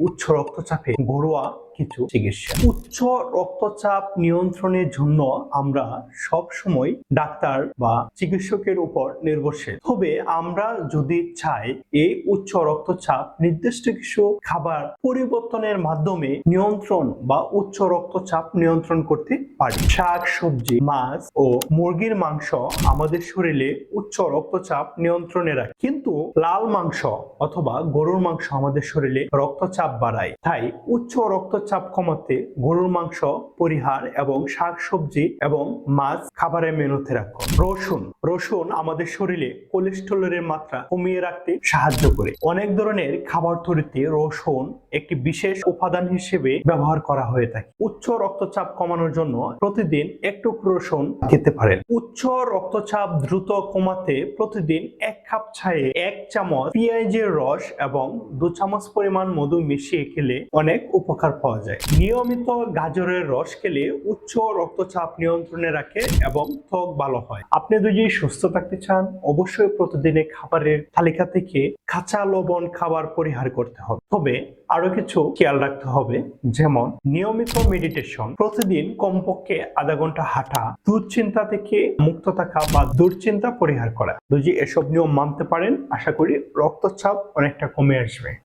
우초록 토차페 모로와? কিছু চিকিৎসা। উচ্চ রক্তচাপ নিয়ন্ত্রণের জন্য আমরা সব সময় ডাক্তার বা চিকিৎসকের উপর নির্ভরশীল। তবে আমরা যদি চাই এই উচ্চ রক্তচাপ নির্দিষ্ট কিছু খাবার পরিবর্তনের মাধ্যমে নিয়ন্ত্রণ বা উচ্চ রক্তচাপ নিয়ন্ত্রণ করতে পারি। শাক, সবজি, মাছ ও মুরগির মাংস আমাদের শরীরে উচ্চ রক্তচাপ নিয়ন্ত্রণে রাখে। কিন্তু লাল মাংস অথবা গরুর মাংস আমাদের শরীরে রক্তচাপ বাড়ায়। তাই উচ্চ রক্তচাপ কমাতে গরুর মাংস, পরিহার এবং শাক সবজি এবং মাছ খাবারের মেনুতে রাখুন রসুন রসুন আমাদের শরীরে কোলেস্টেরলের মাত্রা কমিয়ে রাখতে সাহায্য করে। অনেক ধরনের খাবার তৈরিতে রসুন একটি বিশেষ উপাদান হিসেবে ব্যবহার করা হয়ে থাকে। উচ্চ রক্তচাপ কমানোর জন্য প্রতিদিন একটু রসুন খেতে পারেন। উচ্চ রক্তচাপ দ্রুত কমাতে প্রতিদিন এক কাপ ছায়ে এক চামচ পেঁয়াজের রস এবং দু চামচ পরিমাণ মধু মিশিয়ে খেলে অনেক উপকার পাওয়া যায়। নিয়মিত গাজরের রস খেলে উচ্চ রক্তচাপ নিয়ন্ত্রণে রাখে এবং ত্বক ভালো হয়। আপনি যদি সুস্থ থাকতে চান, অবশ্যই প্রতিদিনের খাবারের তালিকা থেকে কাঁচা লবণ খাবার পরিহার করতে হবে। তবে আরও কিছু খেয়াল রাখতে হবে, যেমন নিয়মিত মেডিটেশন প্রতিদিন কমপক্ষে আধা ঘণ্টা হাঁটা, দুশ্চিন্তা থেকে মুক্ত থাকা বা দুশ্চিন্তা পরিহার করা। যদি এসব নিয়ম মানতে পারেন, আশা করি রক্তচাপ অনেকটা কমে আসবে।